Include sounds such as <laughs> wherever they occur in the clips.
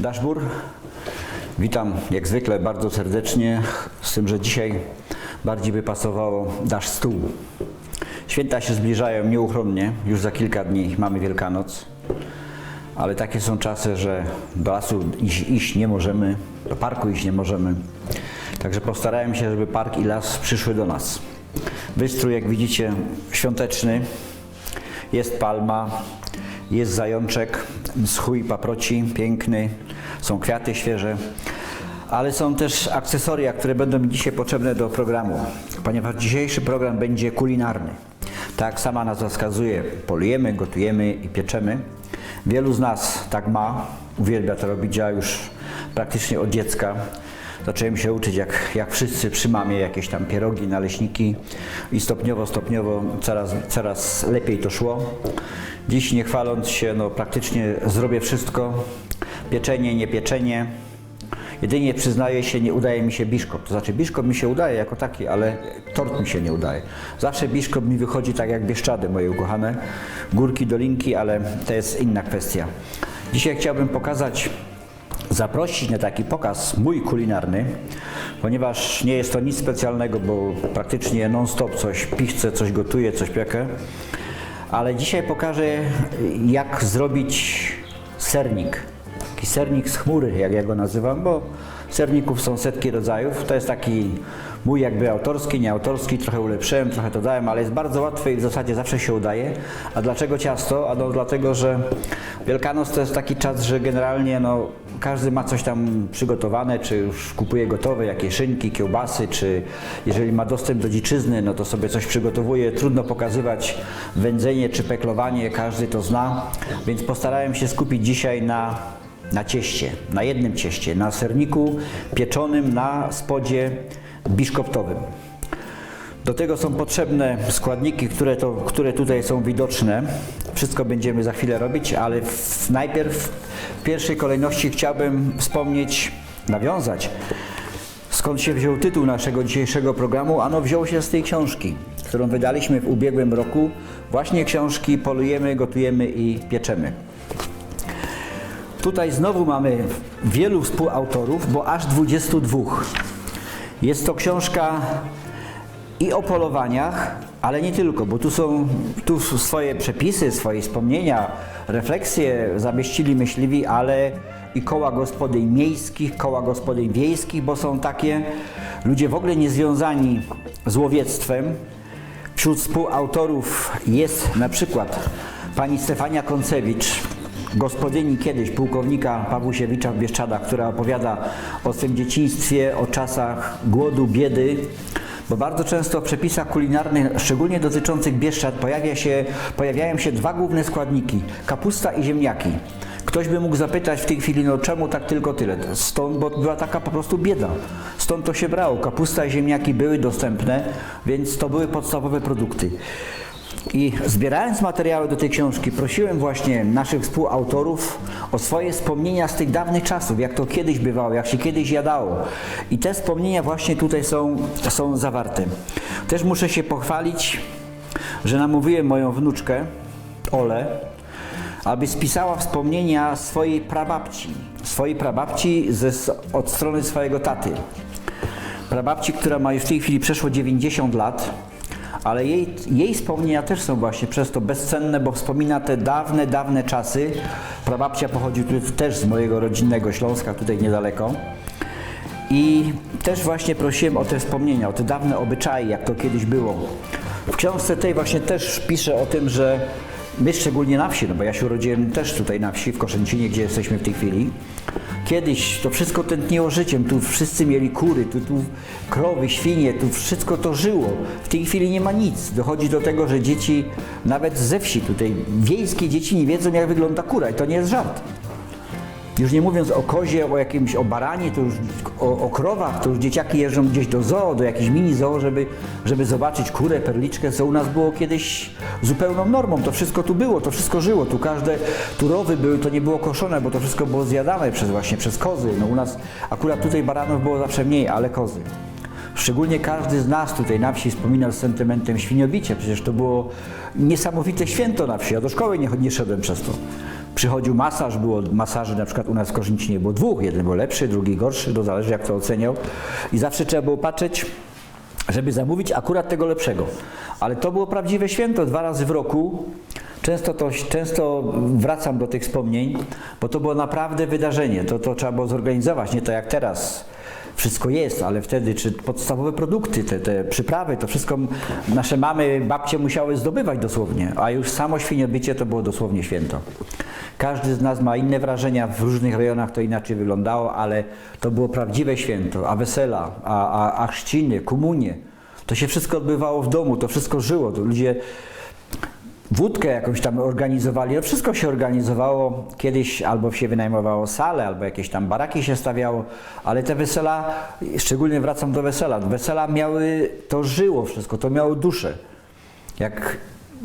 Daszbur. Witam jak zwykle bardzo serdecznie, z tym, że dzisiaj bardziej by pasowało dasz stół. Święta się zbliżają nieuchronnie, już za kilka dni mamy Wielkanoc, ale takie są czasy, że do lasu iść, iść nie możemy, do parku iść nie możemy. Także postarałem się, żeby park i las przyszły do nas. Wystrój, jak widzicie, świąteczny. Jest palma, jest zajączek, schój paproci, piękny, są kwiaty świeże, ale są też akcesoria, które będą mi dzisiaj potrzebne do programu, ponieważ dzisiejszy program będzie kulinarny. Tak sama nazwa wskazuje, polujemy, gotujemy i pieczemy. Wielu z nas tak ma, uwielbia to robić, ja już praktycznie od dziecka zacząłem się uczyć jak, jak wszyscy przy mamie jakieś tam pierogi, naleśniki i stopniowo, stopniowo coraz, coraz lepiej to szło. Dziś nie chwaląc się, no praktycznie zrobię wszystko. Pieczenie, nie pieczenie. Jedynie przyznaję się, nie udaje mi się biszkop. To znaczy biszkop mi się udaje jako taki, ale tort mi się nie udaje. Zawsze biszkop mi wychodzi tak jak bieszczady moje ukochane. Górki, dolinki, ale to jest inna kwestia. Dzisiaj chciałbym pokazać zaprosić na taki pokaz mój kulinarny, ponieważ nie jest to nic specjalnego, bo praktycznie non-stop coś pichcę, coś gotuję, coś piekę. Ale dzisiaj pokażę, jak zrobić sernik. Taki sernik z chmury, jak ja go nazywam, bo serników są setki rodzajów. To jest taki mój jakby autorski, nieautorski, trochę ulepszyłem, trochę to dałem, ale jest bardzo łatwy i w zasadzie zawsze się udaje. A dlaczego ciasto? A no dlatego, że Wielkanoc to jest taki czas, że generalnie no, każdy ma coś tam przygotowane, czy już kupuje gotowe, jakieś szynki, kiełbasy, czy jeżeli ma dostęp do dziczyzny, no to sobie coś przygotowuje. Trudno pokazywać wędzenie czy peklowanie, każdy to zna, więc postarałem się skupić dzisiaj na na cieście, na jednym cieście, na serniku pieczonym na spodzie biszkoptowym. Do tego są potrzebne składniki, które, to, które tutaj są widoczne. Wszystko będziemy za chwilę robić, ale w, najpierw w pierwszej kolejności chciałbym wspomnieć, nawiązać, skąd się wziął tytuł naszego dzisiejszego programu. Ano wziął się z tej książki, którą wydaliśmy w ubiegłym roku. Właśnie książki Polujemy, Gotujemy i Pieczemy. Tutaj znowu mamy wielu współautorów, bo aż 22. Jest to książka i o polowaniach, ale nie tylko, bo tu są tu swoje przepisy, swoje wspomnienia, refleksje zamieścili myśliwi, ale i koła gospodyń miejskich, koła gospodyń wiejskich, bo są takie ludzie w ogóle niezwiązani z łowiectwem. Wśród współautorów jest na przykład pani Stefania Koncewicz, gospodyni kiedyś pułkownika Pawłusiewicza w Bieszczadach, która opowiada o swym dzieciństwie, o czasach głodu, biedy. Bo bardzo często w przepisach kulinarnych, szczególnie dotyczących Bieszczad, pojawia się, pojawiają się dwa główne składniki: kapusta i ziemniaki. Ktoś by mógł zapytać w tej chwili, no czemu tak tylko tyle? Stąd, bo była taka po prostu bieda. Stąd to się brało. Kapusta i ziemniaki były dostępne, więc to były podstawowe produkty. I zbierając materiały do tej książki, prosiłem właśnie naszych współautorów o swoje wspomnienia z tych dawnych czasów, jak to kiedyś bywało, jak się kiedyś jadało. I te wspomnienia właśnie tutaj są, są zawarte. Też muszę się pochwalić, że namówiłem moją wnuczkę, Olę, aby spisała wspomnienia swojej prababci. Swojej prababci ze, od strony swojego taty. Prababci, która ma już w tej chwili przeszło 90 lat ale jej, jej wspomnienia też są właśnie przez to bezcenne, bo wspomina te dawne, dawne czasy. Prababcia pochodzi też z mojego rodzinnego Śląska, tutaj niedaleko. I też właśnie prosiłem o te wspomnienia, o te dawne obyczaje, jak to kiedyś było. W książce tej właśnie też piszę o tym, że my szczególnie na wsi, no bo ja się urodziłem też tutaj na wsi, w Koszęcinie, gdzie jesteśmy w tej chwili. Kiedyś to wszystko tętniło życiem, tu wszyscy mieli kury, tu, tu krowy, świnie, tu wszystko to żyło. W tej chwili nie ma nic. Dochodzi do tego, że dzieci, nawet ze wsi tutaj, wiejskie dzieci nie wiedzą jak wygląda kura i to nie jest żart. Już nie mówiąc o kozie, o jakimś, o baranie, to już o, o, krowach, to już dzieciaki jeżdżą gdzieś do zoo, do jakiejś mini zoo, żeby, żeby zobaczyć kurę, perliczkę, co u nas było kiedyś zupełną normą. To wszystko tu było, to wszystko żyło. Tu każde, tu rowy były, to nie było koszone, bo to wszystko było zjadane przez właśnie, przez kozy. No u nas akurat tutaj baranów było zawsze mniej, ale kozy. Szczególnie każdy z nas tutaj na wsi wspominał z sentymentem świniobicie. Przecież to było niesamowite święto na wsi. Ja do szkoły nie, nie szedłem przez to. Przychodził masaż, było masaży na przykład u nas w Korzniczynie było dwóch, jeden był lepszy, drugi gorszy, to zależy jak to oceniał i zawsze trzeba było patrzeć, żeby zamówić akurat tego lepszego. Ale to było prawdziwe święto, dwa razy w roku. Często, to, często wracam do tych wspomnień, bo to było naprawdę wydarzenie. To, to trzeba było zorganizować, nie tak jak teraz. Wszystko jest, ale wtedy, czy podstawowe produkty, te, te przyprawy, to wszystko nasze mamy, babcie musiały zdobywać dosłownie, a już samo świniobycie to było dosłownie święto. Każdy z nas ma inne wrażenia, w różnych rejonach to inaczej wyglądało, ale to było prawdziwe święto, a wesela, a, a, a chrzciny, komunie, to się wszystko odbywało w domu, to wszystko żyło, to ludzie wódkę jakąś tam organizowali, no wszystko się organizowało, kiedyś albo się wynajmowało salę, albo jakieś tam baraki się stawiało, ale te wesela, szczególnie wracam do wesela, wesela miały, to żyło wszystko, to miało duszę. Jak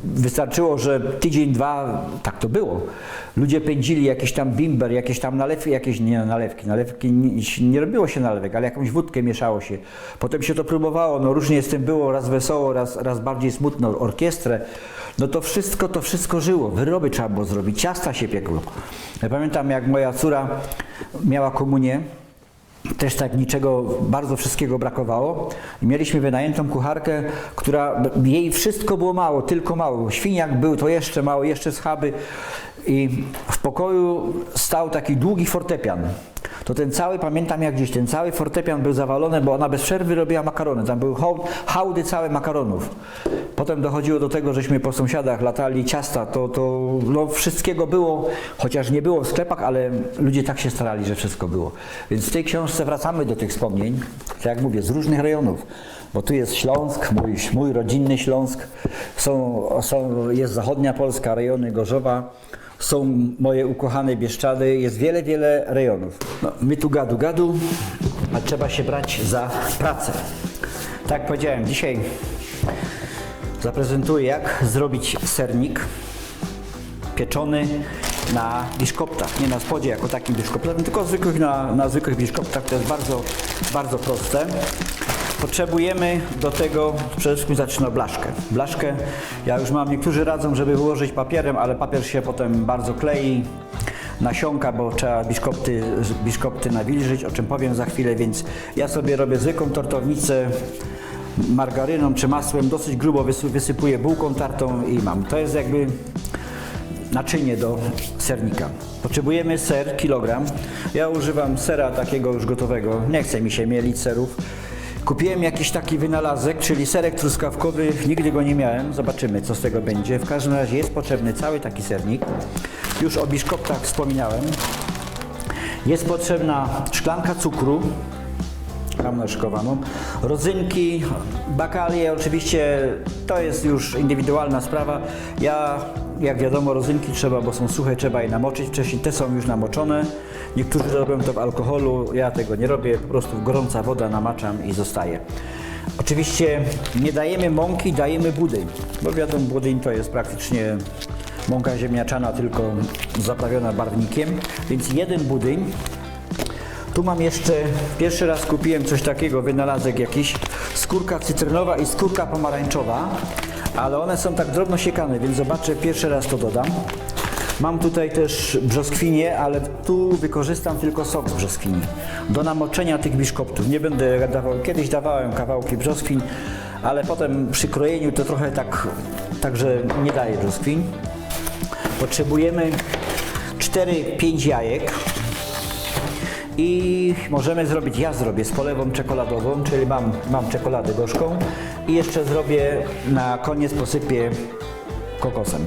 wystarczyło, że tydzień, dwa, tak to było. Ludzie pędzili jakiś tam bimber, jakieś tam nalewki, jakieś nie nalewki, nalewki nie, nie robiło się nalewek, ale jakąś wódkę mieszało się. Potem się to próbowało, no różnie z tym było, raz wesoło, raz, raz bardziej smutno, orkiestrę. No to wszystko, to wszystko żyło, wyroby trzeba było zrobić, ciasta się piekło. Ja pamiętam jak moja córa miała komunię, też tak niczego, bardzo wszystkiego brakowało. Mieliśmy wynajętą kucharkę, która, jej wszystko było mało, tylko mało. Świniak był, to jeszcze mało, jeszcze schaby. I w pokoju stał taki długi fortepian. To ten cały, pamiętam jak gdzieś, ten cały fortepian był zawalony, bo ona bez przerwy robiła makarony. Tam były hałdy całe makaronów. Potem dochodziło do tego, żeśmy po sąsiadach latali ciasta, to, to no, wszystkiego było, chociaż nie było w sklepach, ale ludzie tak się starali, że wszystko było. Więc w tej książce wracamy do tych wspomnień, tak jak mówię, z różnych rejonów. Bo tu jest Śląsk, mój, mój rodzinny Śląsk, są, są, jest zachodnia Polska, rejony Gorzowa, są moje ukochane Bieszczady, jest wiele, wiele rejonów. No, my tu gadu gadu, a trzeba się brać za pracę. Tak powiedziałem, dzisiaj zaprezentuję jak zrobić sernik pieczony na biszkoptach, nie na spodzie jako takim biszkoptach, tylko zwykłych na, na zwykłych biszkoptach, to jest bardzo, bardzo proste. Potrzebujemy do tego, przede wszystkim zaczyna blaszkę. Blaszkę, ja już mam, niektórzy radzą, żeby wyłożyć papierem, ale papier się potem bardzo klei, nasionka, bo trzeba biszkopty, biszkopty nawilżyć, o czym powiem za chwilę, więc ja sobie robię zwykłą tortownicę margaryną czy masłem, dosyć grubo wysy- wysypuję bułką tartą i mam. To jest jakby naczynie do sernika. Potrzebujemy ser, kilogram. Ja używam sera takiego już gotowego, nie chce mi się mielić serów. Kupiłem jakiś taki wynalazek, czyli serek truskawkowy, nigdy go nie miałem, zobaczymy co z tego będzie. W każdym razie jest potrzebny cały taki sernik. Już o biszkoptach wspominałem. Jest potrzebna szklanka cukru, mam naszykowaną. Rodzynki, bakalie, oczywiście to jest już indywidualna sprawa. Ja, jak wiadomo, rodzynki trzeba, bo są suche, trzeba je namoczyć wcześniej. Te są już namoczone. Niektórzy robią to w alkoholu, ja tego nie robię, po prostu gorąca woda namaczam i zostaje. Oczywiście nie dajemy mąki, dajemy budyń, bo wiadomo, budyń to jest praktycznie mąka ziemniaczana, tylko zaprawiona barwnikiem, więc jeden budyń tu mam jeszcze, pierwszy raz kupiłem coś takiego, wynalazek jakiś, skórka cytrynowa i skórka pomarańczowa, ale one są tak drobno siekane, więc zobaczę, pierwszy raz to dodam. Mam tutaj też brzoskwinie, ale tu wykorzystam tylko sok z brzoskwini do namoczenia tych biszkoptów. Nie będę dawał, kiedyś dawałem kawałki brzoskwin, ale potem przy krojeniu to trochę tak, także nie daję brzoskwiń. Potrzebujemy 4-5 jajek, i możemy zrobić, ja zrobię z polewą czekoladową, czyli mam, mam czekoladę gorzką i jeszcze zrobię na koniec posypię kokosem.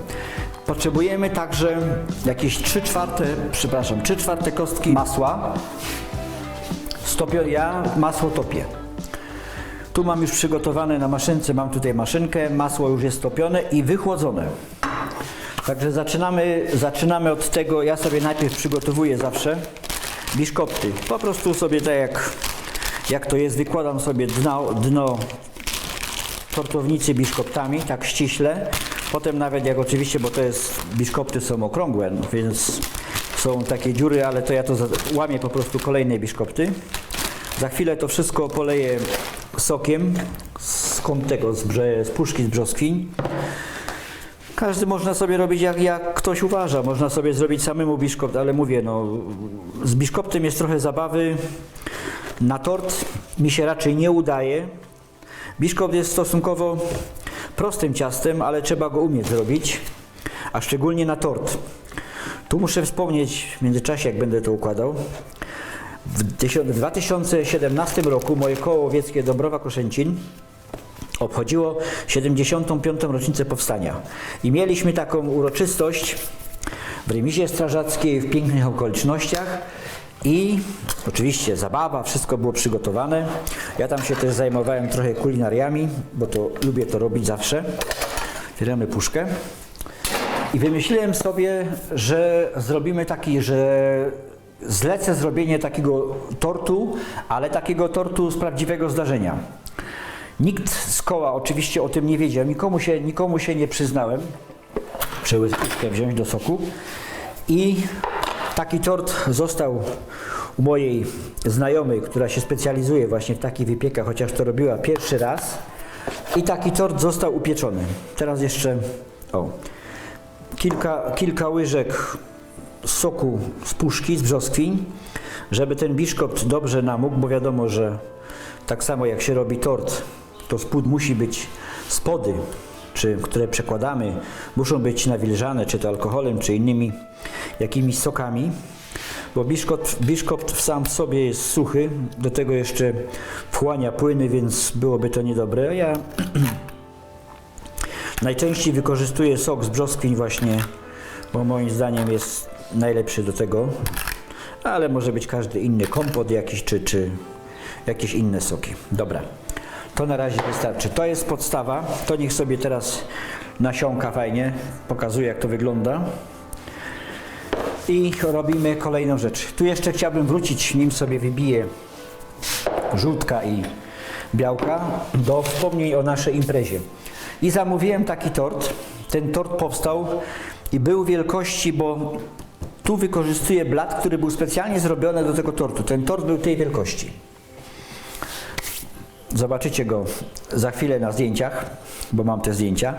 Potrzebujemy także jakieś 3 czwarte, przepraszam, 3 czwarte kostki masła. Stopio, ja masło topię. Tu mam już przygotowane na maszynce, mam tutaj maszynkę, masło już jest topione i wychłodzone. Także zaczynamy, zaczynamy od tego, ja sobie najpierw przygotowuję zawsze biszkopty. Po prostu sobie tak jak, jak to jest, wykładam sobie dno, dno tortownicy biszkoptami, tak ściśle. Potem nawet jak oczywiście, bo to jest, biszkopty są okrągłe, no więc są takie dziury, ale to ja to łamię po prostu kolejne biszkopty. Za chwilę to wszystko poleję sokiem z kąt tego, z, brze, z puszki z brzoskwiń. Każdy można sobie robić jak, jak ktoś uważa. Można sobie zrobić samemu biszkopt, ale mówię, no, z biszkoptem jest trochę zabawy. Na tort mi się raczej nie udaje. Biszkopt jest stosunkowo prostym ciastem, ale trzeba go umieć zrobić, a szczególnie na tort. Tu muszę wspomnieć w międzyczasie, jak będę to układał. W tysiąc- w 2017 roku moje koło łowieckie Dąbrowa Koszęcin obchodziło 75. rocznicę powstania. I mieliśmy taką uroczystość w remizie strażackiej, w pięknych okolicznościach i oczywiście zabawa, wszystko było przygotowane. Ja tam się też zajmowałem trochę kulinariami, bo to lubię to robić zawsze. Otwieramy puszkę. I wymyśliłem sobie, że zrobimy taki, że zlecę zrobienie takiego tortu, ale takiego tortu z prawdziwego zdarzenia. Nikt z koła oczywiście o tym nie wiedział, nikomu się, nikomu się nie przyznałem. Przełyskę wziąć do soku. I taki tort został u mojej znajomej, która się specjalizuje właśnie w takich wypiekach, chociaż to robiła pierwszy raz. I taki tort został upieczony. Teraz jeszcze, o, kilka, kilka łyżek soku z puszki, z brzoskwiń, żeby ten biszkopt dobrze namógł, bo wiadomo, że tak samo jak się robi tort, to spód musi być spody, które przekładamy, muszą być nawilżane, czy to alkoholem, czy innymi jakimiś sokami, bo biszkopt, biszkopt sam w sobie jest suchy, do tego jeszcze wchłania płyny, więc byłoby to niedobre. Ja <clears throat> Najczęściej wykorzystuję sok z brzoskwiń właśnie, bo moim zdaniem jest najlepszy do tego, ale może być każdy inny kompot jakiś, czy, czy jakieś inne soki. Dobra, to na razie wystarczy. To jest podstawa, to niech sobie teraz nasiąka fajnie, pokazuję jak to wygląda. I robimy kolejną rzecz. Tu jeszcze chciałbym wrócić, nim sobie wybiję żółtka i białka do wspomnień o naszej imprezie. I zamówiłem taki tort. Ten tort powstał i był wielkości, bo tu wykorzystuję blat, który był specjalnie zrobiony do tego tortu. Ten tort był tej wielkości. Zobaczycie go za chwilę na zdjęciach, bo mam te zdjęcia.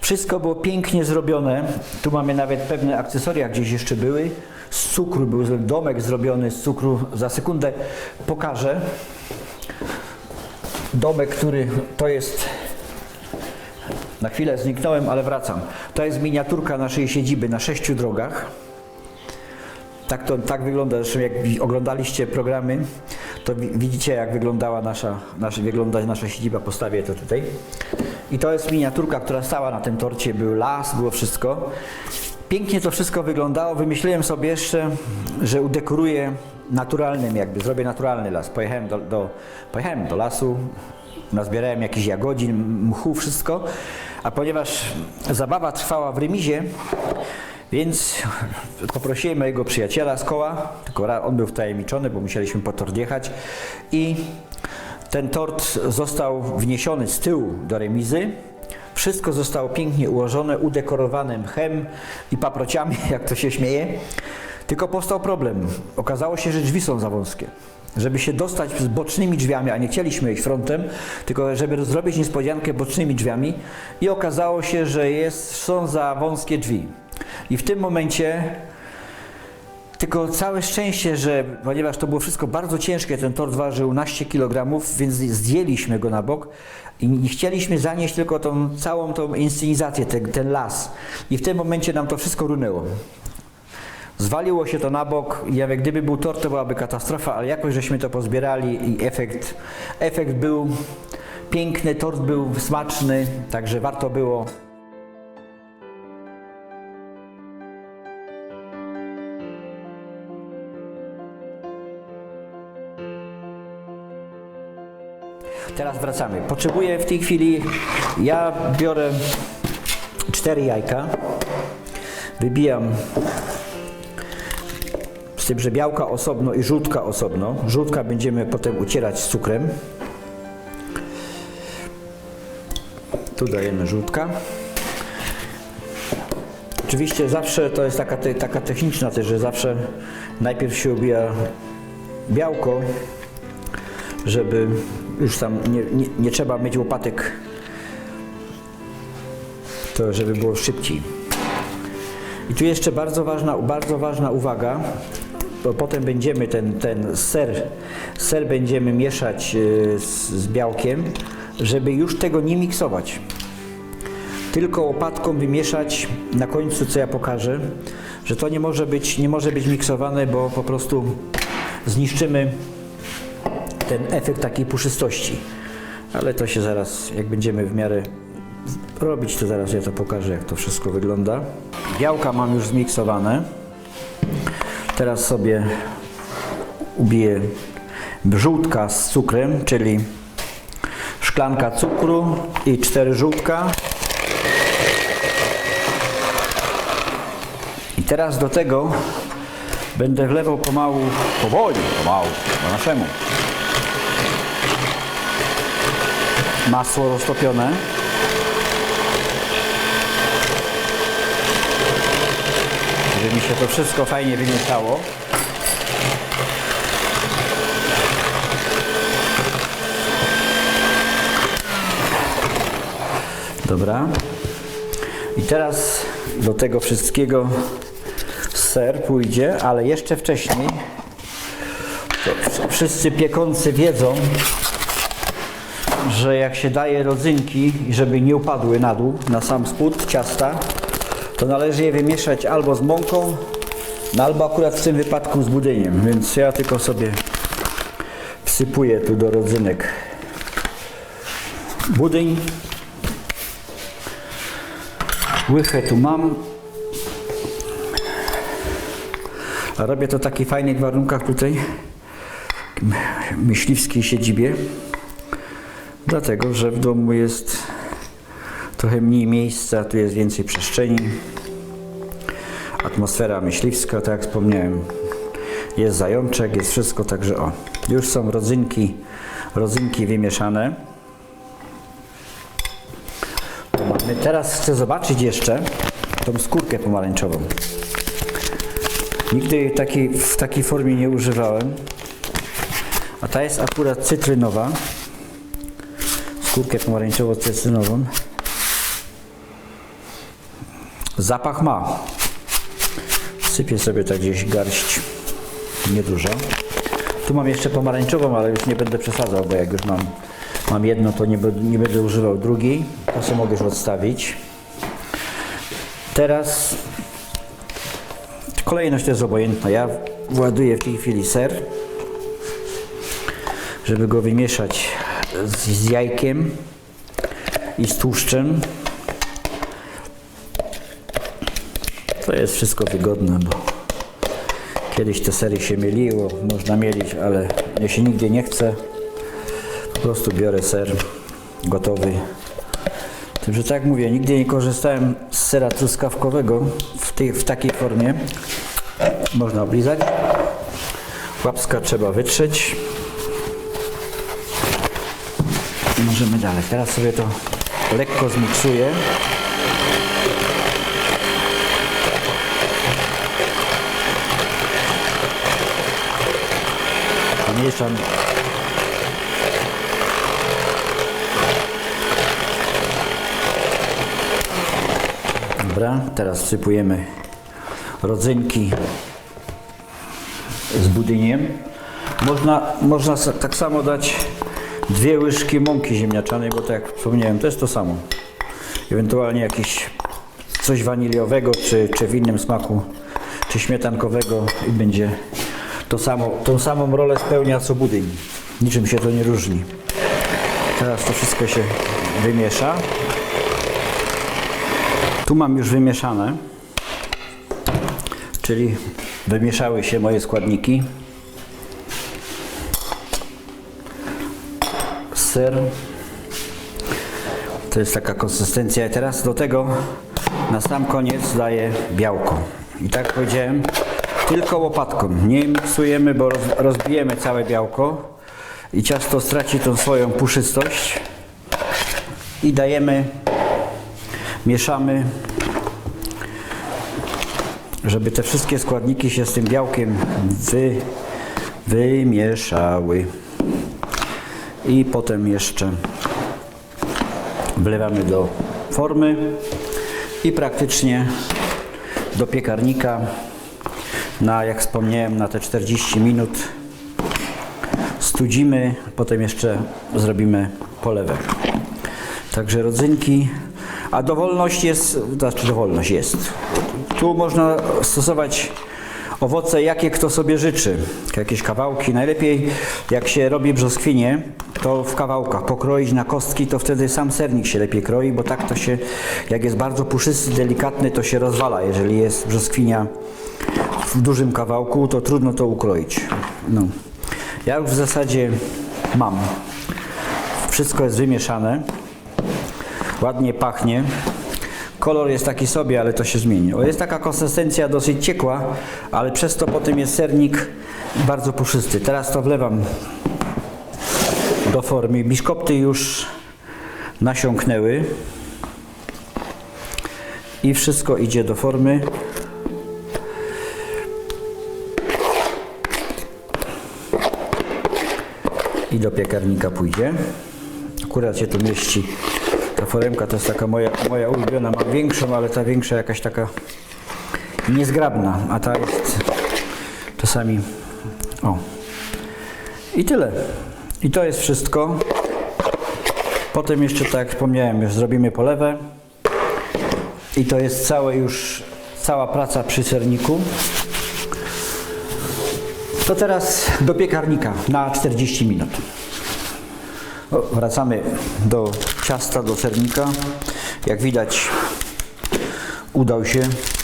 Wszystko było pięknie zrobione. Tu mamy nawet pewne akcesoria gdzieś jeszcze były. Z cukru był domek zrobiony z cukru. Za sekundę pokażę. Domek, który to jest. Na chwilę zniknąłem, ale wracam. To jest miniaturka naszej siedziby na sześciu drogach. Tak to tak wygląda. Zresztą jak oglądaliście programy, to wi- widzicie jak wyglądała nasza, nasza, wygląda nasza siedziba. Postawię to tutaj. I to jest miniaturka, która stała na tym torcie. Był las, było wszystko. Pięknie to wszystko wyglądało. Wymyśliłem sobie jeszcze, że udekoruję naturalnym jakby, zrobię naturalny las. Pojechałem do, do, pojechałem do lasu, nazbierałem jakichś jagodzin, mchu, wszystko. A ponieważ zabawa trwała w remizie, więc <laughs> poprosiłem mojego przyjaciela z koła, tylko on był wtajemniczony, bo musieliśmy po tort jechać i ten tort został wniesiony z tyłu do remizy. Wszystko zostało pięknie ułożone, udekorowane mchem i paprociami, <laughs> jak to się śmieje. Tylko powstał problem. Okazało się, że drzwi są za wąskie. Żeby się dostać z bocznymi drzwiami, a nie chcieliśmy iść frontem, tylko żeby zrobić niespodziankę bocznymi drzwiami i okazało się, że jest, są za wąskie drzwi. I w tym momencie tylko całe szczęście, że ponieważ to było wszystko bardzo ciężkie, ten tort ważył naście kg, więc zdjęliśmy go na bok i chcieliśmy zanieść tylko tą całą tą inscenizację, ten, ten las. I w tym momencie nam to wszystko runęło. Zwaliło się to na bok ja mówię, gdyby był tort, to byłaby katastrofa, ale jakoś żeśmy to pozbierali i efekt, efekt był piękny, tort był smaczny, także warto było. Teraz wracamy. Potrzebuję w tej chwili, ja biorę cztery jajka, wybijam z tym, że białka osobno i żółtka osobno. Żółtka będziemy potem ucierać z cukrem. Tu dajemy żółtka. Oczywiście zawsze to jest taka, te, taka techniczna też, że zawsze najpierw się ubija białko, żeby już tam nie, nie, nie trzeba mieć łopatek to żeby było szybciej. I tu jeszcze bardzo ważna, bardzo ważna uwaga, bo potem będziemy ten, ten ser, ser będziemy mieszać e, z, z białkiem, żeby już tego nie miksować. Tylko łopatką wymieszać na końcu, co ja pokażę, że to nie może być, nie może być miksowane, bo po prostu zniszczymy ten efekt takiej puszystości. Ale to się zaraz, jak będziemy w miarę robić, to zaraz ja to pokażę, jak to wszystko wygląda. Białka mam już zmiksowane. Teraz sobie ubiję żółtka z cukrem, czyli szklanka cukru i cztery żółtka. I teraz do tego będę wlewał pomału, powoli, pomału, po naszemu. Masło roztopione. Żeby mi się to wszystko fajnie wymieszało. Dobra. I teraz do tego wszystkiego ser pójdzie, ale jeszcze wcześniej to wszyscy piekący wiedzą, że jak się daje rodzynki, żeby nie upadły na dół, na sam spód ciasta, to należy je wymieszać albo z mąką, no albo akurat w tym wypadku z budyniem. Więc ja tylko sobie wsypuję tu do rodzynek budyń. Łychę tu mam. A robię to w takich fajnych warunkach tutaj, myśliwskiej siedzibie. Dlatego, że w domu jest trochę mniej miejsca, tu jest więcej przestrzeni. Atmosfera myśliwska, tak jak wspomniałem. Jest zajączek, jest wszystko, także o. Już są rodzynki, rodzynki wymieszane. Mamy. Teraz chcę zobaczyć jeszcze tą skórkę pomarańczową. Nigdy jej takiej, w takiej formie nie używałem. A ta jest akurat cytrynowa. Skórkę pomarańczowo-cytrynową. Zapach ma. Sypię sobie tak gdzieś garść. Niedużo. Tu mam jeszcze pomarańczową, ale już nie będę przesadzał, bo jak już mam, mam jedno, to nie, nie będę używał drugiej. To sobie mogę już odstawić. Teraz kolejność jest obojętna. Ja właduję w tej chwili ser, żeby go wymieszać z, z jajkiem i z tłuszczem. To jest wszystko wygodne, bo kiedyś te sery się mieliło, można mielić, ale mnie się nigdy nie chce. Po prostu biorę ser gotowy. Tym, że tak mówię, nigdy nie korzystałem z sera truskawkowego w, tej, w takiej formie. Można oblizać. Łapska trzeba wytrzeć. I Możemy dalej. Teraz sobie to lekko zmiksuję. Pomieszam. Dobra, teraz wsypujemy rodzynki z budyniem. Można, można tak samo dać dwie łyżki mąki ziemniaczanej, bo tak jak wspomniałem, to jest to samo. Ewentualnie jakieś coś waniliowego, czy, czy w innym smaku, czy śmietankowego i będzie to samo, tą samą rolę spełnia co budyń. Niczym się to nie różni. Teraz to wszystko się wymiesza. Tu mam już wymieszane, czyli wymieszały się moje składniki. Ser. To jest taka konsystencja. I teraz do tego na sam koniec daję białko. I tak powiedziałem, tylko łopatką. Nie miksujemy, bo roz, rozbijemy całe białko i ciasto straci tą swoją puszystość. I dajemy, mieszamy, żeby te wszystkie składniki się z tym białkiem wy, wymieszały. I potem jeszcze wlewamy do formy i praktycznie do piekarnika na, jak wspomniałem, na te 40 minut studzimy, potem jeszcze zrobimy polewę. Także rodzynki, a dowolność jest, znaczy dowolność jest. Tu można stosować owoce, jakie kto sobie życzy. Jakieś kawałki. Najlepiej jak się robi brzoskwinie, to w kawałkach pokroić na kostki, to wtedy sam sernik się lepiej kroi, bo tak to się, jak jest bardzo puszysty, delikatny, to się rozwala. Jeżeli jest brzoskwinia w dużym kawałku, to trudno to ukroić. No. Ja już w zasadzie mam. Wszystko jest wymieszane. Ładnie pachnie. Kolor jest taki sobie, ale to się zmieni. Jest taka konsystencja dosyć ciekła, ale przez to potem jest sernik bardzo puszysty. Teraz to wlewam do formy. Biszkopty już nasiąknęły. I wszystko idzie do formy. I do piekarnika pójdzie. Akurat się tu mieści. Ta foremka to jest taka moja, moja ulubiona. Mam większą, ale ta większa jakaś taka niezgrabna, a ta jest czasami. O. I tyle. I to jest wszystko. Potem jeszcze, tak jak wspomniałem, już zrobimy polewę. I to jest całe już, cała praca przy serniku. To teraz do piekarnika na 40 minut. Wracamy do ciasta, do sernika. Jak widać, udał się,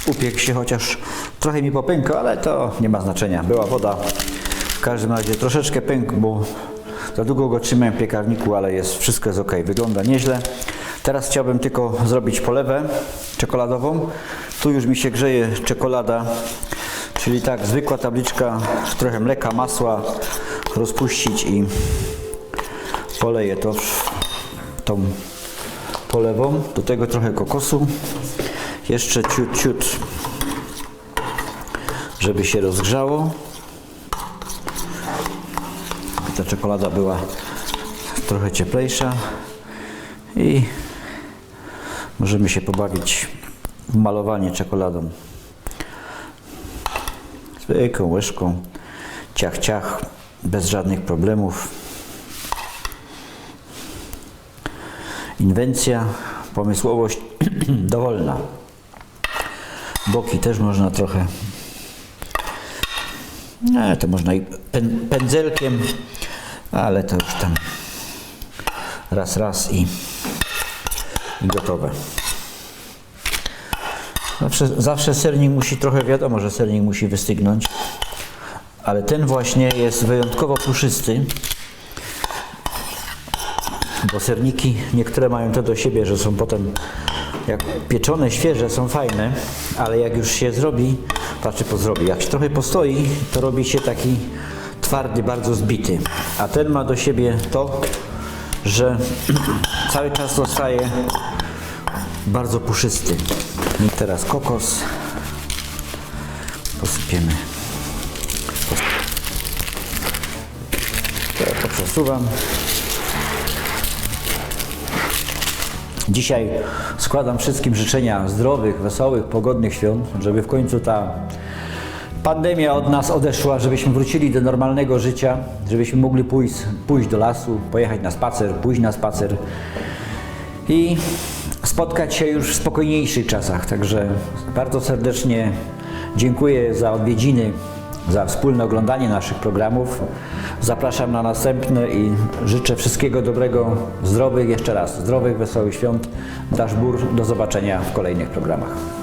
upiekł się, chociaż trochę mi popękał, ale to nie ma znaczenia. Była woda. W każdym razie troszeczkę pękł, bo za długo go trzymałem w piekarniku, ale jest, wszystko jest ok. Wygląda nieźle. Teraz chciałbym tylko zrobić polewę czekoladową. Tu już mi się grzeje czekolada, czyli tak, zwykła tabliczka, trochę mleka, masła, rozpuścić i poleję to tą polewą. Do tego trochę kokosu. Jeszcze ciut, ciut, żeby się rozgrzało. Ta czekolada była trochę cieplejsza i możemy się pobawić w malowanie czekoladą. Zwykłą łyżką, ciach, ciach, bez żadnych problemów. Inwencja, pomysłowość <clears throat> dowolna. Boki też można trochę. Nie, to można i pę- pędzelkiem, ale to już tam raz, raz i, i gotowe. Zawsze, zawsze sernik musi trochę, wiadomo, że sernik musi wystygnąć, ale ten właśnie jest wyjątkowo puszysty. Bo serniki niektóre mają to do siebie, że są potem jak pieczone, świeże, są fajne, ale jak już się zrobi, znaczy po zrobi, jak się trochę postoi, to robi się taki twardy, bardzo zbity. A ten ma do siebie to, że <clears throat> cały czas zostaje bardzo puszysty. I teraz kokos posypiemy. Teraz to przesuwam. Dzisiaj składam wszystkim życzenia zdrowych, wesołych, pogodnych świąt, żeby w końcu ta pandemia od nas odeszła, żebyśmy wrócili do normalnego życia, żebyśmy mogli pójść, pójść do lasu, pojechać na spacer, pójść na spacer i spotkać się już w spokojniejszych czasach. Także bardzo serdecznie dziękuję za odwiedziny, za wspólne oglądanie naszych programów. Zapraszam na następne i życzę wszystkiego dobrego, zdrowych, jeszcze raz, zdrowych, wesołych świąt. Dasz Bór, do zobaczenia w kolejnych programach.